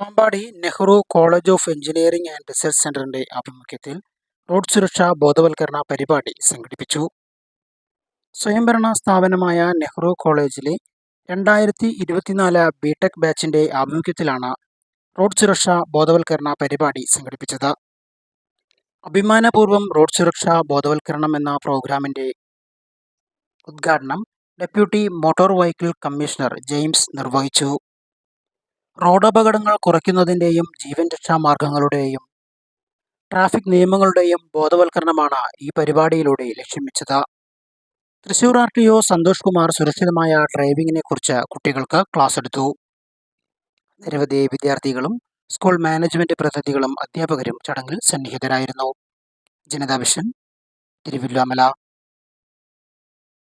Pampady Nehru college of engineering and research സെന്ററിന്റെ ആഭിമുഖ്യത്തിൽ road സുരക്ഷാ ബോധവൽക്കരണ പരിപാടി സംഘടിപ്പിച്ചു. സ്വയംഭരണ സ്ഥാപനമായ നെഹ്റു കോളേജിലെ രണ്ടായിരത്തി ഇരുപത്തിനാല് ബിടെക് ബാച്ചിന്റെ ആഭിമുഖ്യത്തിലാണ് റോഡ് സുരക്ഷാ ബോധവൽക്കരണ പരിപാടി സംഘടിപ്പിച്ചത്. അഭിമാനപൂർവം റോഡ് സുരക്ഷാ ബോധവൽക്കരണം എന്ന പ്രോഗ്രാമിന്റെ ഉദ്ഘാടനം deputy motor vehicle commissioner James നിർവഹിച്ചു. റോഡപകടങ്ങൾ കുറയ്ക്കുന്നതിന്റെയും ജീവൻ രക്ഷാ മാർഗങ്ങളുടെയും ട്രാഫിക് നിയമങ്ങളുടെയും ബോധവൽക്കരണമാണ് ഈ പരിപാടിയിലൂടെ ലക്ഷ്യം വെച്ചത്. Thrissur R T O Santhosh Kumar സുരക്ഷിതമായ ഡ്രൈവിംഗിനെ കുറിച്ച് കുട്ടികൾക്ക് ക്ലാസ് എടുത്തു. നിരവധി വിദ്യാർത്ഥികളും സ്കൂൾ മാനേജ്മെന്റ് പ്രതിനിധികളും അധ്യാപകരും ചടങ്ങിൽ സന്നിഹിതരായിരുന്നു. ജനതാ വിഷൻ തിരുവല്ലോമല